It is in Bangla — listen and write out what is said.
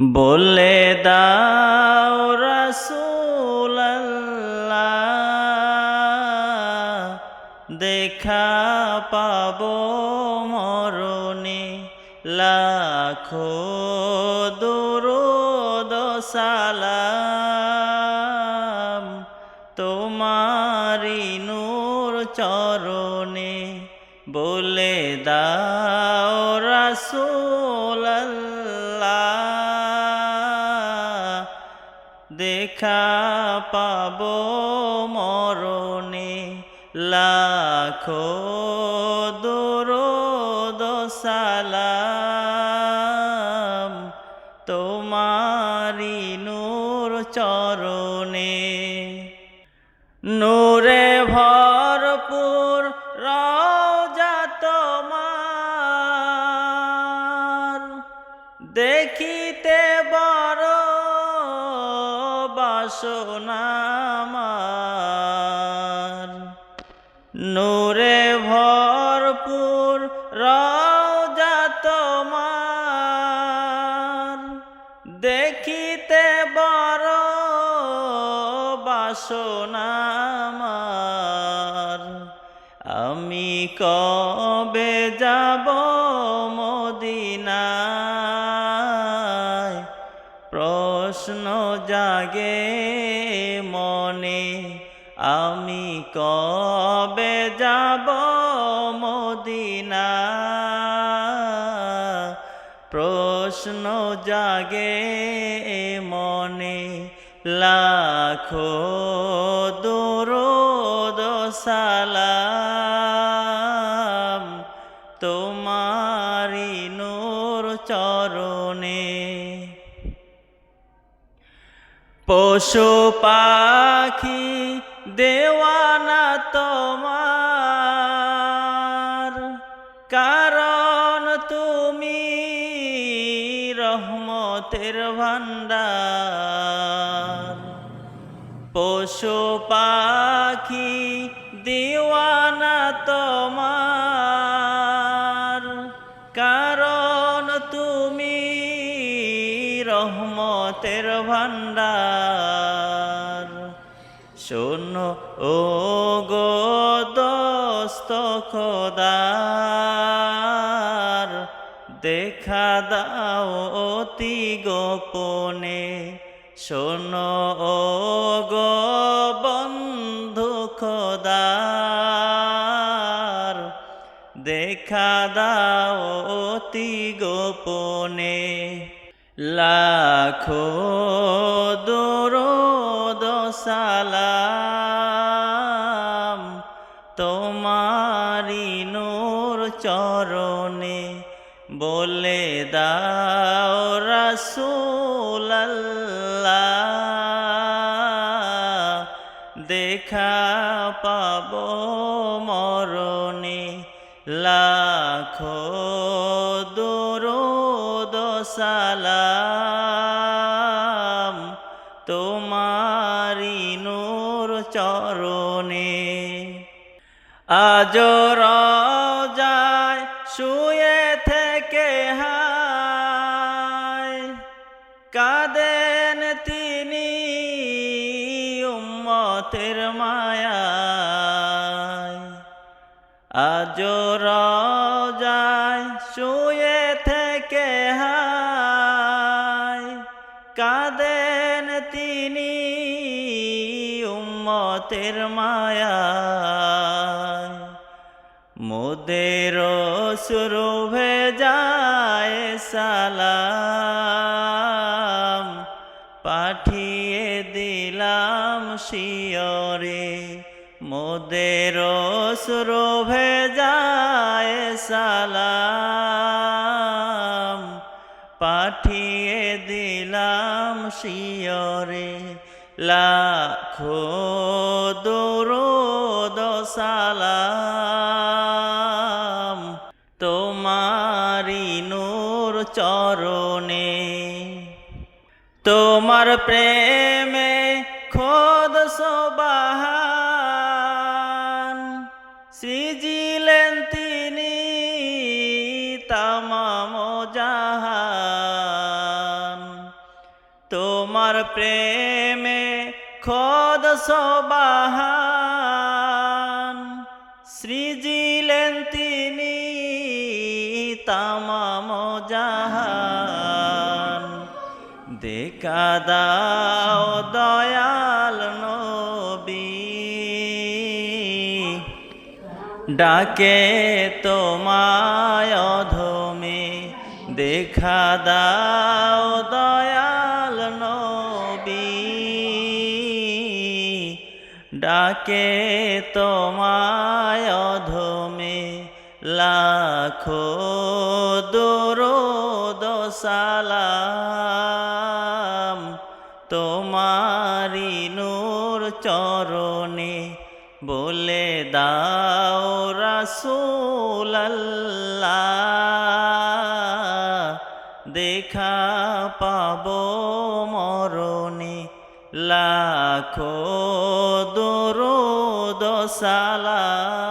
বলে দাও রাসূলাল্লাহ, দেখা পাব মরণে লাখো দুরুদ সালাম তোমারি নূর চরণে বলে দাও রাসূলাল্লাহ দেখা পাব মরণে লাখো দুরুদ সালাম। তোমারি নূর চরণে নূরে ভরপুর রওজা তোমার। দেখিতে বড় বাসনামার নূরে ভরপুর রওজা তোমার। দেখিতে বড় বাসনামার। আমি কবে যাব মদিনায়? প্রশ্ন জাগে মনে আমি কবে যাব মদিনায় প্রশ্ন জাগে মনে লাখো দুরুদ সালাম। তোমারি নূর চরণে পশু পাখি দেওয়ানা তোমার। কারণ তুমি রহমতের ভান্ডার পশু পাখি দিওয়ানা তোমার। শোনো ও গো দোস্ত খোদার, দেখা দাও অতি গোপনে। শোনো ও গো বন্ধু খোদার, দেখা দাও অতি গোপনে। লাখো সালাম তোমারি নূর চরণে বলে দাও রাসূলাল্লাহ। দেখা পাব মরণে লাখো দুরুদ সালাম তোমারি নূর চরণে। আজ রাজায় শুয়ে থেকে কাদেন তিনি উম্মতের মায়ায়। আজ রাজায় শুয়ে উম্মতের মায়ায় মোদের শুরু ভেজায় সালাম। পাঠিয়ে দিলাম শিয়রে। মোদের শুরু ভেজায় সালাম। পাঠিয়ে দিলাম শিয়রে। লাখো দুরুদ সালাম তোমারি নূর চরণে। তোমার প্রেমে খোদ সোবাহান, সৃজিলেন তিনি তামাম জাহান। তোমার প্রেমে সবাহান সৃজিলেন তিনি তামাম জাহান। দেখা দাও দয়াল নবী। ডাকে তোমায় অধমে। দেখা দাও ডাকে তোমায় অধমে লাখো দরুদ সালাম। তোমারি নূর চরণে বলে দাও রাসূল দেখা পাব লাখো দরুদ সালাম।